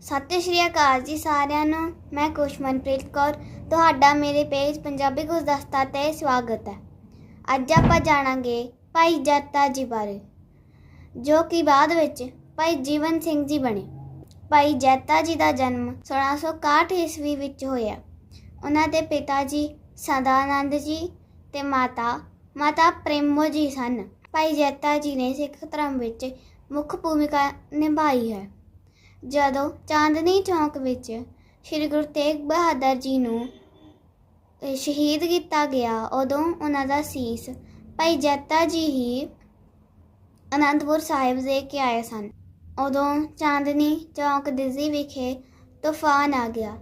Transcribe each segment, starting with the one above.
ਸਤਿ ਸ਼੍ਰੀ ਅਕਾਲ ਜੀ ਸਾਰਿਆਂ ਨੂੰ, ਮੈਂ ਕੁਸ਼ਮਨਪ੍ਰੀਤ ਕੌਰ, ਤੁਹਾਡਾ ਮੇਰੇ ਪੇਜ ਪੰਜਾਬੀ ਗੁਲਦਸਤਾ ਤੇ ਸਵਾਗਤ ਹੈ। ਅੱਜ ਆਪਾਂ ਜਾਣਾਂਗੇ ਭਾਈ ਜੱਤਾ ਜੀ ਬਾਰੇ, ਜੋ ਕਿ ਬਾਅਦ ਵਿੱਚ ਭਾਈ ਜੀਵਨ ਸਿੰਘ ਜੀ ਬਣੇ। ਭਾਈ ਜੱਤਾ ਜੀ ਦਾ ਜਨਮ 1661 ਈਸਵੀ ਵਿੱਚ ਹੋਇਆ। ਉਹਨਾਂ ਦੇ ਪਿਤਾ ਜੀ ਸਦਾਨੰਦ ਜੀ ਤੇ ਮਾਤਾ ਮਾਤਾ ਪ੍ਰੇਮੋ ਜੀ ਸਨ। ਭਾਈ ਜੱਤਾ ਜੀ ਨੇ ਸਿੱਖ ਧਰਮ ਵਿੱਚ ਮੁੱਖ ਭੂਮਿਕਾ ਨਿਭਾਈ ਹੈ। ਜਦੋਂ ਚਾਂਦਨੀ ਚੌਂਕ ਵਿੱਚ ਸ੍ਰੀ ਗੁਰੂ ਤੇਗ ਬਹਾਦਰ ਜੀ ਨੂੰ ਸ਼ਹੀਦ ਕੀਤਾ ਗਿਆ, ਉਦੋਂ ਉਹਨਾਂ ਦਾ ਸੀਸ ਭਾਈ ਜੱਤਾ ਜੀ ਹੀ ਅਨੰਦਪੁਰ ਸਾਹਿਬ ਦੇ ਕੇ ਆਏ ਸਨ। ਉਦੋਂ ਚਾਂਦਨੀ ਚੌਂਕ ਦਿੱਲੀ ਵਿਖੇ ਤੂਫਾਨ ਆ ਗਿਆ।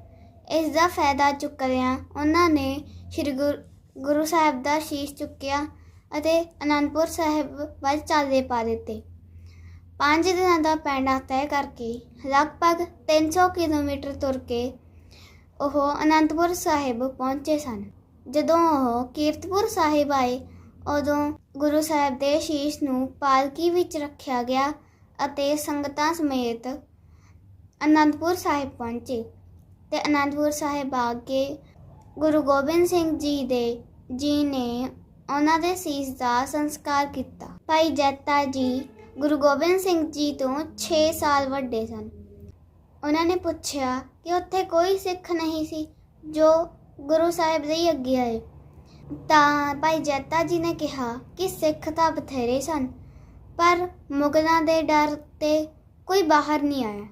ਇਸ ਦਾ ਫਾਇਦਾ ਚੁੱਕਦਿਆਂ ਉਹਨਾਂ ਨੇ ਸ੍ਰੀ ਗੁਰ- ਗੁਰੂ ਸਾਹਿਬ ਦਾ ਸ਼ੀਸ਼ ਚੁੱਕਿਆ ਅਤੇ ਅਨੰਦਪੁਰ ਸਾਹਿਬ ਵੱਲ ਚੱਲਦੇ ਪਾ ਦਿੱਤੇ। ਪੰਜ ਦਿਨਾਂ ਦਾ ਪੈਂਡਾ ਤੈਅ ਕਰਕੇ ਲਗਭਗ 300 ਕਿਲੋਮੀਟਰ ਤੁਰ ਕੇ ਉਹ ਅਨੰਦਪੁਰ ਸਾਹਿਬ ਪਹੁੰਚੇ ਸਨ। ਜਦੋਂ ਉਹ ਕੀਰਤਪੁਰ ਸਾਹਿਬ ਆਏ, ਉਦੋਂ ਗੁਰੂ ਸਾਹਿਬ ਦੇ ਸ਼ੀਸ਼ ਨੂੰ ਪਾਲਕੀ ਵਿੱਚ ਰੱਖਿਆ ਗਿਆ ਅਤੇ ਸੰਗਤਾਂ ਸਮੇਤ ਅਨੰਦਪੁਰ ਸਾਹਿਬ ਪਹੁੰਚੇ ਤੇ ਅਨੰਦਪੁਰ ਸਾਹਿਬ ਆ ਕੇ ਗੁਰੂ ਗੋਬਿੰਦ ਸਿੰਘ ਜੀ ਦੇ, ਜੀ ਨੇ ਉਹਨਾਂ ਦੇ ਸੀਸ ਦਾ ਸੰਸਕਾਰ ਕੀਤਾ। ਭਾਈ ਜੈਤਾ ਜੀ ਗੁਰੂ ਗੋਬਿੰਦ ਸਿੰਘ ਜੀ ਤੋਂ 6 ਸਾਲ ਵੱਡੇ ਸਨ। ਉਹਨਾਂ ਨੇ ਪੁੱਛਿਆ ਕਿ ਉੱਥੇ ਕੋਈ ਸਿੱਖ ਨਹੀਂ ਸੀ ਜੋ ਗੁਰੂ ਸਾਹਿਬ ਦੇ ਹੀ ਅੱਗੇ ਆਏ। ਤਾਂ ਭਾਈ ਜੱਤਾ ਜੀ ਨੇ ਕਿਹਾ ਕਿ ਸਿੱਖ ਤਾਂ ਬਥੇਰੇ ਸਨ, ਪਰ ਮੁਗਲਾਂ ਦੇ ਡਰ ਤੇ ਕੋਈ ਬਾਹਰ ਨਹੀਂ ਆਇਆ।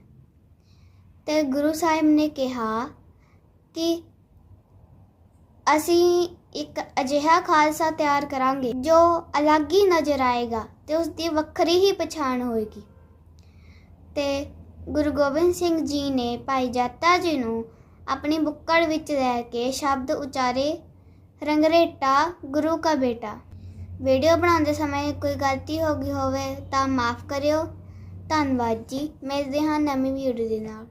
ਤੇ ਗੁਰੂ ਸਾਹਿਬ ਨੇ ਕਿਹਾ ਕਿ ਅਸੀਂ ਇੱਕ ਅਜਿਹਾ ਖਾਲਸਾ ਤਿਆਰ ਕਰਾਂਗੇ ਜੋ ਅਲੱਗ ਹੀ ਨਜ਼ਰ ਆਏਗਾ ਤੇ ਉਸ ਦੀ ਵੱਖਰੀ ਹੀ ਪਛਾਣ ਹੋਏਗੀ। ਤੇ ਗੁਰੂ ਗੋਬਿੰਦ ਸਿੰਘ ਜੀ ਨੇ ਭਾਈ ਜਾਤਾ ਜੀ ਨੂੰ ਆਪਣੀ ਬੁੱਕੜ ਵਿੱਚ ਲੈ ਕੇ ਸ਼ਬਦ ਉਚਾਰੇ, ਰੰਗਰੇਟਾ, ਗੁਰੂ ਕਾ ਬੇਟਾ। ਵੀਡੀਓ ਬਣਾਉਂਦੇ ਸਮੇਂ ਕੋਈ ਗਲਤੀ ਹੋ ਗਈ ਹੋਵੇ ਤਾਂ ਮਾਫ ਕਰਿਓ। ਧੰਨਵਾਦ ਜੀ। ਮਿਲਦੇ ਹਾਂ ਨਵੀਂ ਵੀਡੀਓ ਦੇ ਨਾਲ।